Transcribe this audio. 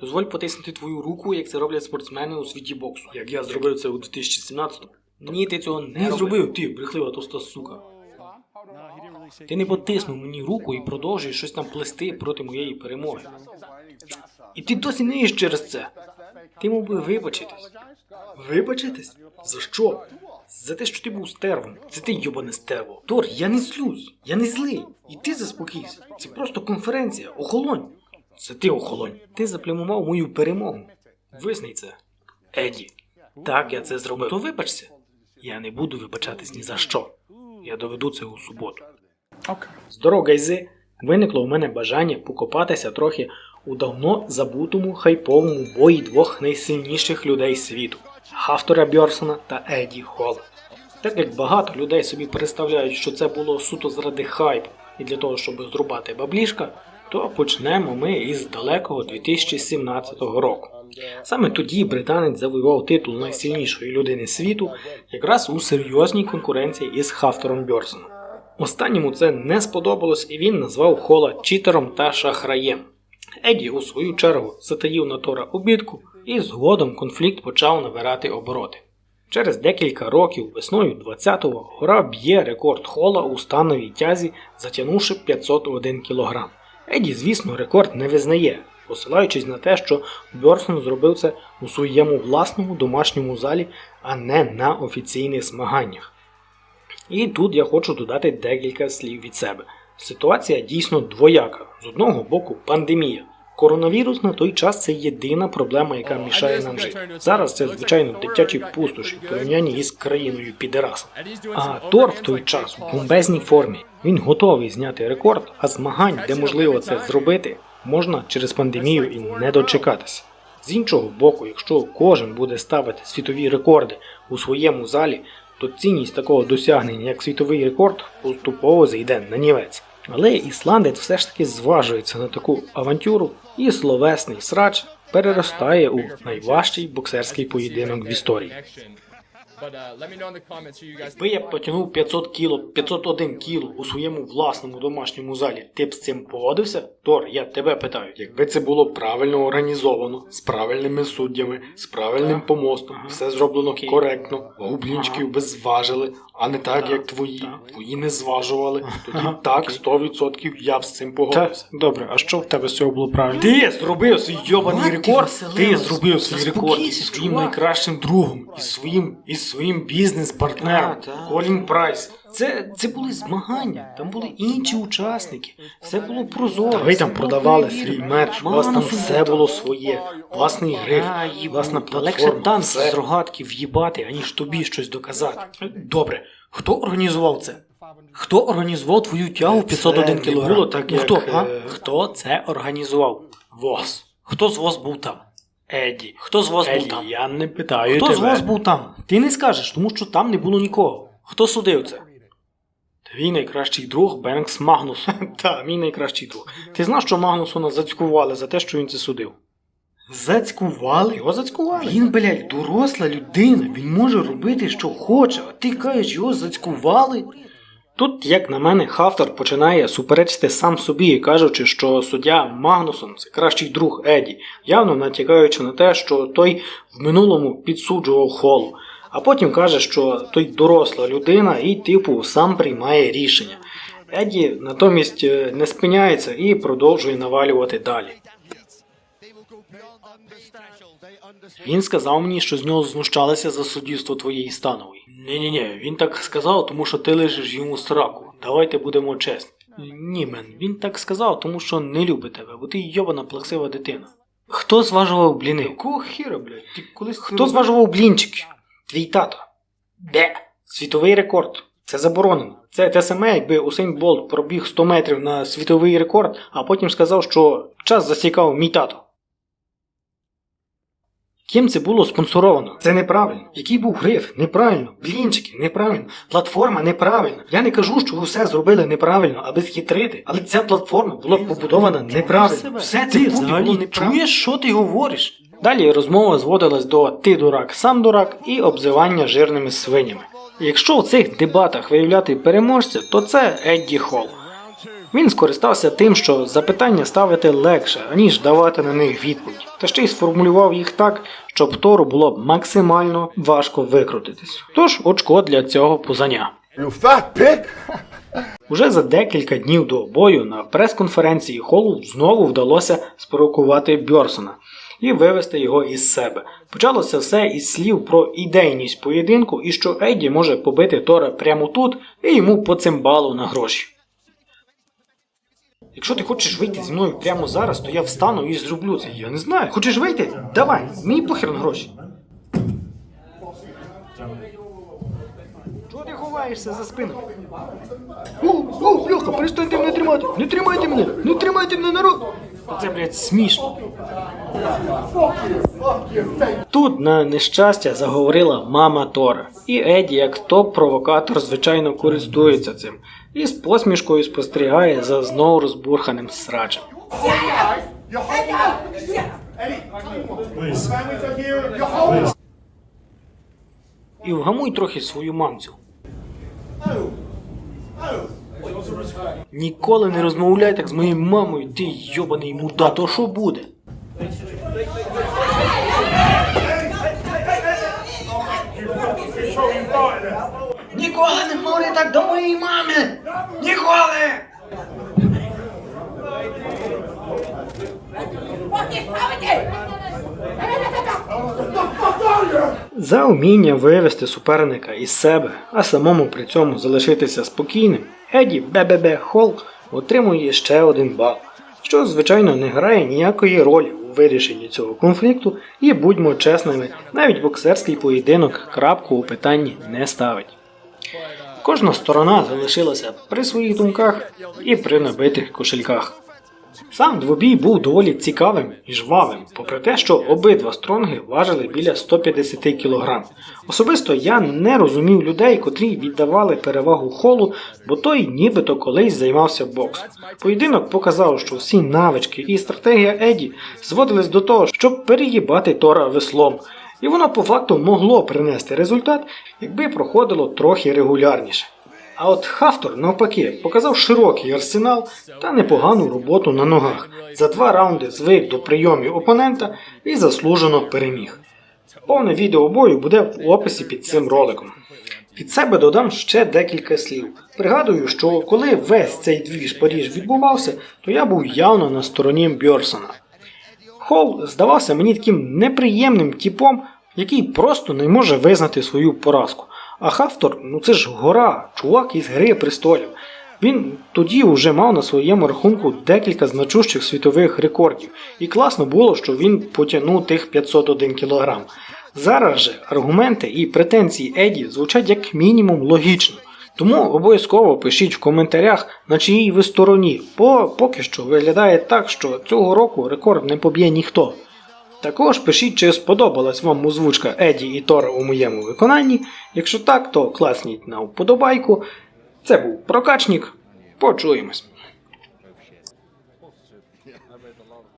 Дозволь потиснути твою руку, як це роблять спортсмени у світі боксу. Як я зробив це у 2017-му. Ні, ти цього не зробив, ти, брехлива тоста сука. Ти не потиснув мені руку і продовжуєш щось там плести проти моєї перемоги. І ти досі не їш через це. Ти мов би вибачитись. Вибачитись? За що? За те, що ти був стервом. Це ти йобане стерво. Тор, я не злюсь, я не злий. І ти заспокійся. Це просто конференція. Охолонь. Це ти охолонь. Ти заплямував мою перемогу. Визнай це. Еді. Так, я це зробив. То вибачся. Я не буду вибачатись ні за що. Я доведу це у суботу. Здорово, гайзи! Виникло у мене бажання покопатися трохи у давно забутому хайповому бої двох найсильніших людей світу Хафтора Бьорсона та Еді Холла. Так як багато людей собі представляють, що це було суто заради хайпу і для того, щоб зрубати баблішка, то почнемо ми із далекого 2017 року. Саме тоді британець завоював титул найсильнішої людини світу, якраз у серйозній конкуренції із Хафтором Бьорсоном. Останньому це не сподобалось, і він назвав Хола читером та шахраєм. Еді, у свою чергу, затаїв на Тора обідку, і згодом конфлікт почав набирати обороти. Через декілька років, весною 20-го, гора б'є рекорд Хола у становій тязі, затягнувши 501 кг. Еді, звісно, рекорд не визнає, посилаючись на те, що Бьорсон зробив це у своєму власному домашньому залі, а не на офіційних змаганнях. І тут я хочу додати декілька слів від себе. Ситуація дійсно двояка. З одного боку, пандемія. Коронавірус на той час це єдина проблема, яка мішає нам жити. Зараз це звичайно дитячі пустоші, в порівнянні із країною підерасом. А Тор в той час у бомбезній формі. Він готовий зняти рекорд, а змагань, де можливо це зробити, можна через пандемію і не дочекатися. З іншого боку, якщо кожен буде ставити світові рекорди у своєму залі, то цінність такого досягнення, як світовий рекорд, поступово зайде на нівець. Але ісландець все ж таки зважується на таку авантюру, і словесний срач переростає у найважчий боксерський поєдинок в історії. Якби я потягнув 500 кіло, 501 кіло у своєму власному домашньому залі, ти б з цим погодився? Тор, я тебе питаю, якби це було правильно організовано, з правильними суддями, з правильним помостом, все зроблено коректно, гублінчиків би зважили, а не так, як твої. Твої не зважували. Тоді так, 100% я б з цим погодився. Добре, а що в тебе з цього було правильно? Ти зробив свій йобаний ти рекорд. Ти зробив свій рекорд із своїм найкращим другом, із своїм, із своїм бізнес-партнером. Колін Прайс. Це, це були змагання, там були інші учасники, все було прозоро. ви там продавали свій мерч, у вас там все було своє, власний гриф, власна Легше платформа, танк все. з рогатки в'їбати, аніж тобі щось доказати. Добре, хто організував це? Хто організував твою тягу в 501 не кг? було так, як, хто, е, а? хто це організував? ВОЗ. Хто з ВОЗ був там? Еді. Хто з ВОЗ був там? я не питаю Хто з тебе. ВОЗ був там? Ти не скажеш, тому що там не було нікого. Хто судив це? Твій найкращий друг Бенкс Магнус. Та, мій найкращий друг. Ти знав, що Магнусона зацькували за те, що він це судив? Зацькували? Його зацькували. Він, блядь, доросла людина, він може робити, що хоче, а ти кажеш, його зацькували? Тут, як на мене, Хафтер починає суперечити сам собі, кажучи, що суддя Магнусон це кращий друг Еді, явно натякаючи на те, що той в минулому підсуджував холу, а потім каже, що той доросла людина і, типу, сам приймає рішення. Еді натомість е, не спиняється і продовжує навалювати далі. Він сказав мені, що з нього знущалися за суддівство твоєї станової. Ні-ні-ні, він так сказав, тому що ти лежиш йому сраку. Давайте будемо чесні. Ні, мен, він так сказав, тому що не любить тебе, бо ти йобана плаксива дитина. Хто зважував бліни? Якого хіра, блядь? Ти колись Хто зважував блінчики? Твій тато. Де? Світовий рекорд. Це заборонено. Це те саме, якби Усейн Болт пробіг 100 метрів на світовий рекорд, а потім сказав, що час засікав мій тато. Ким це було спонсоровано? Це неправильно. Який був гриф? Неправильно. Блінчики, неправильно. Платформа неправильна. Я не кажу, що ви все зробили неправильно, аби схитрити, але ця платформа була побудована неправильно. Все це взагалі неправильно. чуєш, що ти говориш? Далі розмова зводилась до ти дурак, сам дурак і обзивання жирними свинями. Якщо в цих дебатах виявляти переможця, то це Едді Холл. Він скористався тим, що запитання ставити легше, аніж давати на них відповідь, та ще й сформулював їх так, щоб Тору було максимально важко викрутитись. Тож очко для цього pig! Уже за декілька днів до бою на прес-конференції Холу знову вдалося спровокувати Бьорсона і вивести його із себе. Почалося все із слів про ідейність поєдинку і що Еді може побити Тора прямо тут і йому по цимбалу на гроші. Якщо ти хочеш вийти зі мною прямо зараз, то я встану і зроблю це. Я не знаю. Хочеш вийти? Давай, мені похер на гроші. Чого ти ховаєшся за спиною? О, о, бляха, перестаньте мене тримати! Не тримайте мене! Не тримайте мене народ! Оце, блядь, смішно. Тут на нещастя заговорила мама Тора. І Еді, як топ-провокатор, звичайно, користується цим. І з посмішкою спостерігає за знову розбурханим срачем. І вгамуй трохи свою мамцю. Ніколи не розмовляй так з моєю мамою, ти йобаний муда, то що буде? Ніколи не говори так до моєї мами! Ніколи! За вміння вивести суперника із себе, а самому при цьому залишитися спокійним, Еді Бебебе Холк отримує ще один бал, що, звичайно, не грає ніякої ролі у вирішенні цього конфлікту, і будьмо чесними, навіть боксерський поєдинок крапку у питанні не ставить. Кожна сторона залишилася при своїх думках і при набитих кошельках. Сам двобій був доволі цікавим і жвавим, попри те, що обидва стронги важили біля 150 кг. Особисто я не розумів людей, котрі віддавали перевагу холу, бо той нібито колись займався боксом. Поєдинок показав, що всі навички і стратегія Еді зводились до того, щоб переїбати Тора веслом. І воно по факту могло принести результат, якби проходило трохи регулярніше. А от Хафтор, навпаки, показав широкий арсенал та непогану роботу на ногах. За два раунди звик до прийомів опонента і заслужено переміг. Повне відео бою буде в описі під цим роликом. Від себе додам ще декілька слів. Пригадую, що коли весь цей двіж Паріж відбувався, то я був явно на стороні Бьорсона. Холл здавався мені таким неприємним типом, який просто не може визнати свою поразку. А Хафтор, ну це ж гора, чувак із Гри престолів. Він тоді вже мав на своєму рахунку декілька значущих світових рекордів, і класно було, що він потягнув тих 501 кг. Зараз же аргументи і претензії Еді звучать як мінімум логічно. Тому обов'язково пишіть в коментарях, на чиїй ви стороні, бо поки що виглядає так, що цього року рекорд не поб'є ніхто. Також пишіть, чи сподобалась вам озвучка Еді і Тора у моєму виконанні. Якщо так, то класніть на вподобайку. Це був прокачник. Почуємось.